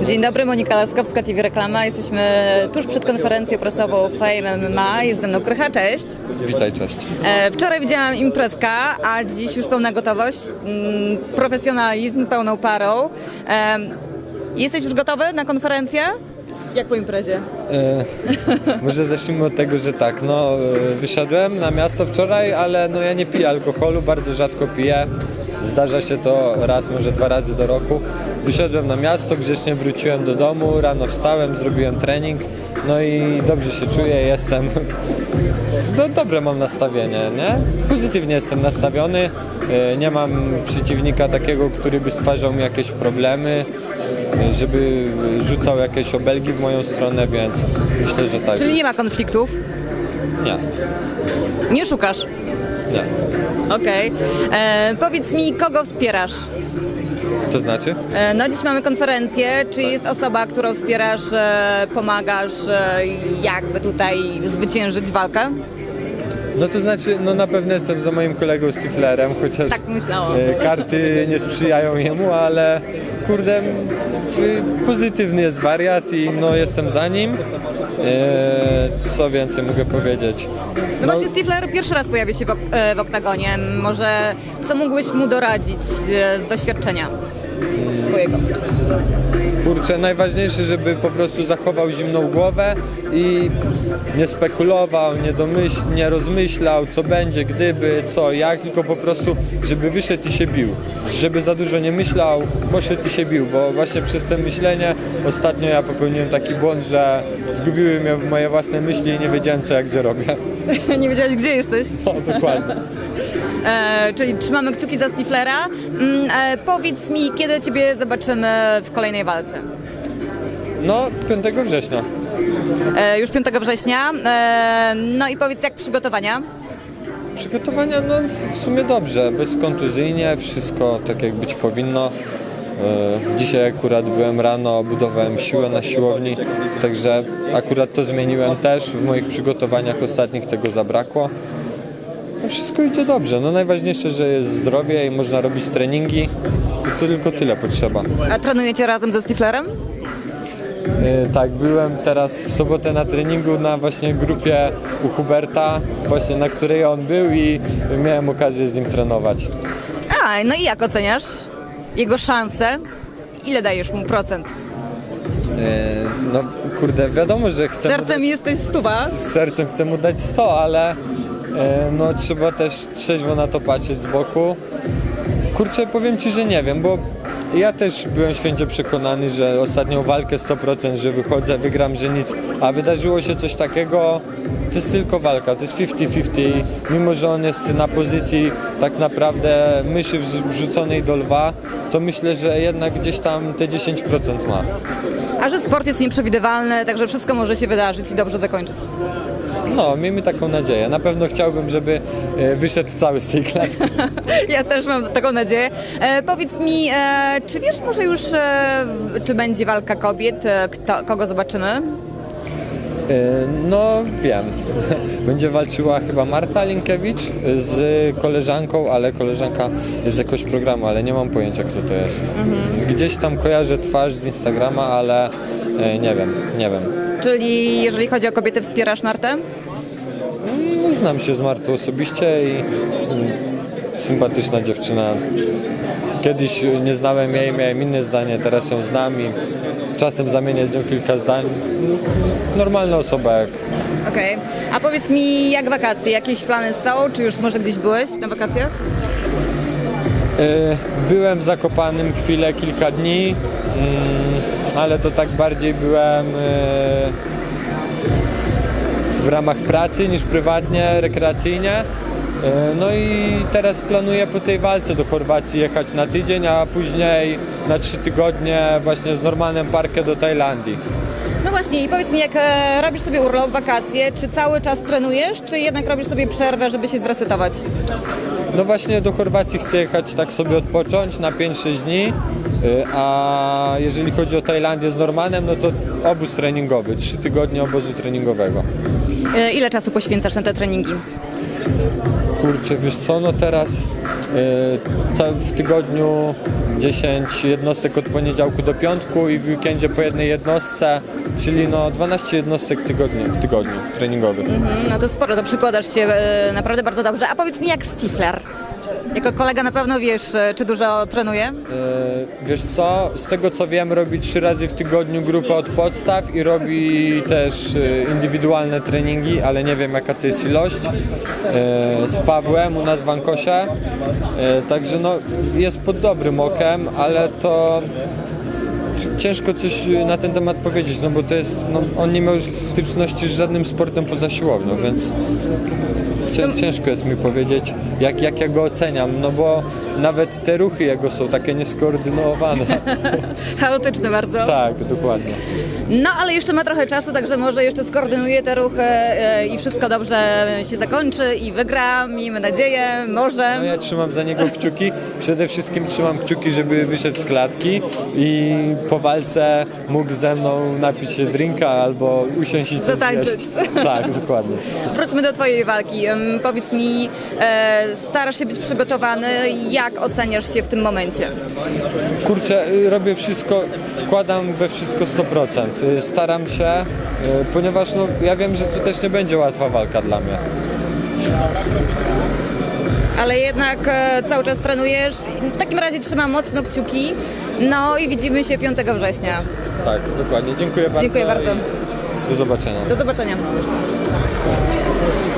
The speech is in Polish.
Dzień dobry, Monika Laskowska, TV Reklama. Jesteśmy tuż przed konferencją prasową Fame MMA. Jest ze mną Krycha, cześć. Witaj, cześć. E, wczoraj widziałam imprezka, a dziś już pełna gotowość, mm, profesjonalizm pełną parą. E, jesteś już gotowy na konferencję? Jak po imprezie? E, może zacznijmy od tego, że tak, no e, wyszedłem na miasto wczoraj, ale no ja nie piję alkoholu, bardzo rzadko piję. Zdarza się to raz, może dwa razy do roku. Wyszedłem na miasto, grzecznie wróciłem do domu, rano wstałem, zrobiłem trening, no i dobrze się czuję, jestem, no dobre mam nastawienie, nie? Pozytywnie jestem nastawiony, e, nie mam przeciwnika takiego, który by stwarzał mi jakieś problemy, żeby rzucał jakieś obelgi w moją stronę, więc myślę, że tak. Czyli nie ma konfliktów? Nie, Nie szukasz? nie. Okej. E, Powiedz mi, kogo wspierasz? To znaczy? E, No dziś mamy konferencję. Czy jest osoba, którą wspierasz, e, pomagasz, e, jakby tutaj zwyciężyć walkę? No to znaczy, no na pewno jestem za moim kolegą Stiflerem, chociaż Tak myślałam. e, karty nie sprzyjają jemu, ale kurde, m, y, pozytywny jest wariat i no jestem za nim. E, Co więcej mogę powiedzieć? No właśnie Stifler pierwszy raz pojawia się w, ok- e, w oktagonie. Może co mógłbyś mu doradzić e, z doświadczenia swojego? Kurczę, najważniejsze, żeby po prostu zachował zimną głowę i nie spekulował, nie, domyśl, nie rozmyślał, co będzie, gdyby, co, jak, tylko po prostu, żeby wyszedł i się bił. Żeby za dużo nie myślał, poszedł i się bił, bo właśnie przez to myślenie ostatnio ja popełniłem taki błąd, że zgubiły mnie moje własne myśli i nie wiedziałem, co jak gdzie robię. Nie wiedziałeś, gdzie jesteś? No, dokładnie. E, czyli trzymamy kciuki za Stiflera. Mm, e, powiedz mi, kiedy Ciebie zobaczymy w kolejnej walce? No, 5 września. E, już 5 września. E, no i powiedz, jak przygotowania? Przygotowania, no w sumie dobrze, bezkontuzyjnie, wszystko tak jak być powinno. E, Dzisiaj akurat byłem rano, budowałem siłę na siłowni, także akurat to zmieniłem też. W moich przygotowaniach ostatnich tego zabrakło. No wszystko idzie dobrze. No najważniejsze, że jest zdrowie i można robić treningi. I to tylko tyle potrzeba. A trenujecie razem ze Stiflerem? E, Tak, byłem teraz w sobotę na treningu na właśnie grupie u Huberta, właśnie na której on był i miałem okazję z nim trenować. A, no i jak oceniasz jego szanse? Ile dajesz mu procent? E, No kurde, wiadomo, że chcę mu Sercem jesteś stuwa. dać, z sercem chcę mu dać 100, ale no trzeba też trzeźwo na to patrzeć z boku. Kurczę, powiem Ci, że nie wiem, bo ja też byłem święcie przekonany, że ostatnią walkę 100%, że wychodzę, wygram, że nic, a wydarzyło się coś takiego, to jest tylko walka, to jest 50-50, mimo że on jest na pozycji tak naprawdę myszy wrz- wrzuconej do lwa, to myślę, że jednak gdzieś tam te 10% ma. A że sport jest nieprzewidywalny, także wszystko może się wydarzyć i dobrze zakończyć. No, miejmy taką nadzieję. Na pewno chciałbym, żeby e, wyszedł cały z tej klatki. Ja też mam taką nadzieję. E, powiedz mi, e, czy wiesz może już, e, czy będzie walka kobiet? E, kto, kogo zobaczymy? E, No, wiem. Będzie walczyła chyba Marta Linkiewicz z koleżanką, ale koleżanka jest z jakiegoś programu, ale nie mam pojęcia, kto to jest. Gdzieś tam kojarzę twarz z Instagrama, ale nie wiem, nie wiem. Czyli jeżeli chodzi o kobiety, wspierasz Martę? No, znam się z Martą osobiście i sympatyczna dziewczyna. Kiedyś nie znałem jej, miałem inne zdanie, teraz ją znam i czasem zamienię z nią kilka zdań. Normalna osoba jak Okej. A powiedz mi, jak wakacje? Jakieś plany są? Czy już może gdzieś byłeś na wakacjach? E, Byłem w Zakopanym chwilę, kilka dni, mm, ale to tak bardziej byłem e, w ramach pracy niż prywatnie, rekreacyjnie. E, No i teraz planuję po tej walce do Chorwacji jechać na tydzień, a później na trzy tygodnie właśnie z normalnym parkiem do Tajlandii. No właśnie, i powiedz mi, jak robisz sobie urlop, wakacje, czy cały czas trenujesz, czy jednak robisz sobie przerwę, żeby się zresetować? No właśnie do Chorwacji chcę jechać tak sobie odpocząć na 5-6 dni, y, a jeżeli chodzi o Tajlandię z Normanem, no to obóz treningowy, 3 tygodnie obozu treningowego. E, ile czasu poświęcasz na te treningi? Kurczę, wiesz co, no teraz y, w tygodniu 10 jednostek od poniedziałku do piątku i w weekendzie po jednej jednostce, czyli no 12 jednostek tygodniu, w tygodniu treningowych. Mm, No to sporo, to przykładasz się e, naprawdę bardzo dobrze. A powiedz mi, jak Stifler? Jako kolega na pewno wiesz, e, czy dużo trenuje? E, Wiesz co, z tego co wiem, robi trzy razy w tygodniu grupę od podstaw i robi też e, indywidualne treningi, ale nie wiem jaka to jest ilość. Z Pawłem u nas w Ankosie. Także no, jest pod dobrym okiem, ale to ciężko coś na ten temat powiedzieć, no bo to jest, no, on nie miał już styczności z żadnym sportem poza siłownią, więc cię- ciężko jest mi powiedzieć, jak, jak ja go oceniam, no bo nawet te ruchy jego są takie nieskoordynowane. Chaotyczny bardzo. tak, dokładnie. No ale jeszcze ma trochę czasu, także może jeszcze skoordynuje te ruchy e, i wszystko dobrze się zakończy i wygra, miejmy nadzieję, może. No ja trzymam za niego kciuki, przede wszystkim trzymam kciuki, żeby wyszedł z klatki i po walce mógł ze mną napić się drinka albo usiąść i coś Zatańczyć. zjeść. Tak, dokładnie. Wróćmy do Twojej walki. Powiedz mi, e, starasz się być przygotowany, jak oceniasz się w tym momencie? Kurczę, y, robię wszystko, wkładam we wszystko 100%. Y, Staram się, y, ponieważ no, ja wiem, że to też nie będzie łatwa walka dla mnie. Ale jednak e, cały czas trenujesz. W takim razie trzymam mocno kciuki. No i widzimy się 5 września. Tak, dokładnie. Dziękuję bardzo. Dziękuję bardzo. Do zobaczenia. Do zobaczenia.